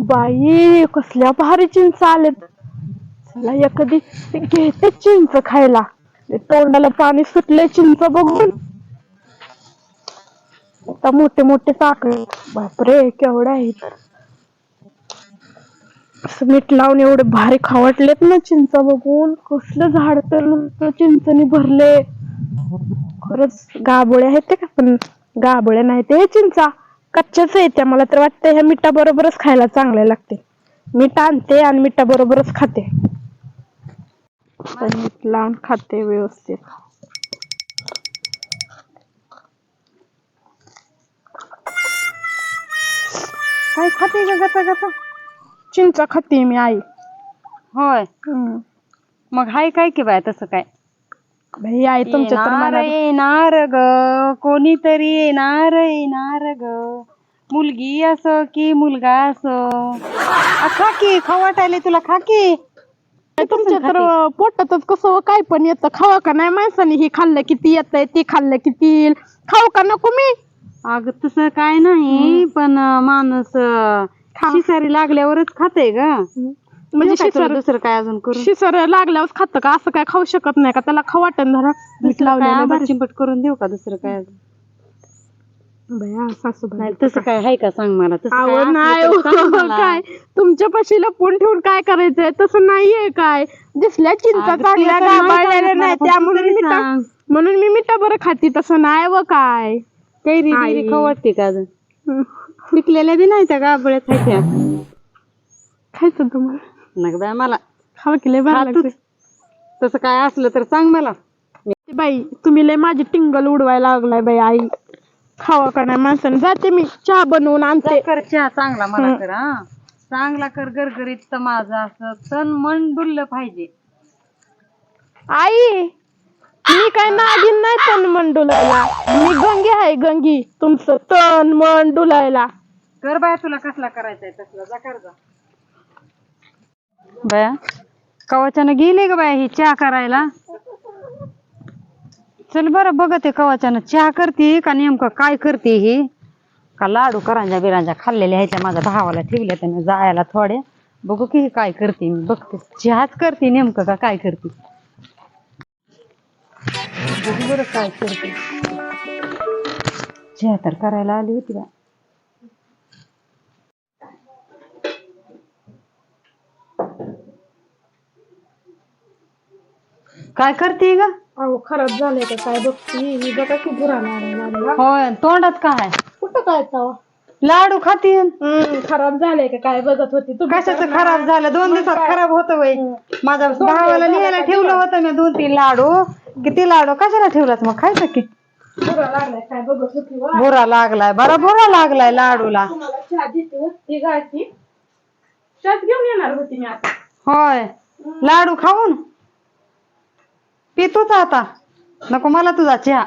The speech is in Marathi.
बाई कसल्या भारी चिंच आलेत चला एखादी घेते चिंच खायला. ते तोंडाला पाणी सुटले चिंच बघून. आता मोठे मोठे साखळे बापरे केवढे आहेत असं मीठ लावून एवढे भारी खावटलेत ना चिंच बघून. कसलं झाड तर नुसतं चिंचनी भरले खरंच गाबोळे आहेत ते का? पण गाबोळे नाही ते चिंचा. कच्च्याच त्या. मला तर वाटतं ह्या मिठा बरोबरच खायला चांगले लागते मीठ आणते आणि मिठा बरोबरच खाते मीठ लावून खाते व्यवस्थित. काय खाते का? गता गता. चिंचा खाते मी आई. होय. मग हाय काय की बाय तसं काय? बाई आई तुमच्या तर येणार येणार ग. कोणीतरी येणार येणार ग. मुलगी असो की मुलगा असो. आ, खा की खवाटायले तुला खा की तुमच्या तर पोटातच कसं काय पण येतं. खावा का नाही माणसाने? हे खाल्लं किती येतंय ते खाल्लं किती येईल. खाऊ का नको मी? अग तसं काय नाही पण अं, माणूस अं, शिसारी लागल्यावरच खाते ग. म्हणजे काय तुला शिसर दुसरं काय अजून करून शिसर लागल्यावर खातं का? असं काय खाऊ शकत नाही का? त्याला खाऊ वाटण धरा. मीठ लावलेलं बरं. चिंपट करून देऊ का दुसरं काय? अजून? बया, सासूबाई. नाही तसं काय आहे का? सांग मला. तसं काय अहो असलं नाही तर सांग हो, मला. काय? तुमच्या पाशी लपून ठेवून काय करायचंय? तसं नाहीये काय? दिसल्या चिंचा अगं, चांगल्या ते तर नाही गाभाळलेल्या त्यामुळे मी सांग. म्हणून मी मिठा बरं खाते. तसं नाही व काय? कैरी आई. खाऊ वाटते का अजून? हं. पिकलेल्या बी नाही त्या गाबळ्यात खायच्या? खायचं तुम्हाला. नग बाय मला खावा की लय भारी. लागते तसं काय असलं तर सांग मला. ते बाई तुम्ही लय माझी टिंगल उडवायला लागलाय बाई आई. खावा का नाही माणसाने? जाते मी चहा बनवून आणते. कर चहा चांगला मला हं. कर हा. चांगला कर गरगरीत तर माझा असं तन मन डुललं पाहिजे. आई मी काय नागिन नाही तन मन डुलायला. मी गंगी आहे गंगी तुमचं तन मन डुलायला. कर बाया तुला कसला करायचा आहे तसला. जा कर जा. बया कवाच्यानं गेली ग बाया ही चहा करायला? चल बरं बघते कवाच्यानं चहा करते का नेमकं काय करते ही? का लाडू करांजा बिरांजा खाल्लेल्या ह्याच्या माझ्या भावाला ठेवल्या त्याने जायला थोडे बघू की हे काय करते. मी बघते. चहाच करते नेमकं का काय करते. बघू बरं काय करते. चहा तर करायला आली होती बा. काय करते ग? अहो खराब झालंय का काय बघती? ही बघा की बुरा लागला होय तोंडात काय कुठं काय लाडू खाती? हम्म खराब झालंय का काय बघत होती तुम्ही? कशाचं खराब झालं? दोन दिवसात खराब होतं वय. माझ्या भावाला लिहायला ठेवलं होतं मी दोन तीन लाडू. किती लाडू? कशाला ठेवलात मग? खायचं की? बुरा लागलाय काय बघत होती वा? बुरा लागलाय. बरा बुरा लागलाय लाडूला. तुम्हाला चहा देते होती गाठी चहाच घेऊन येणार होती मी आता. होय. लाडू खाऊन? पितोच आता. नको मला तुझा चहा.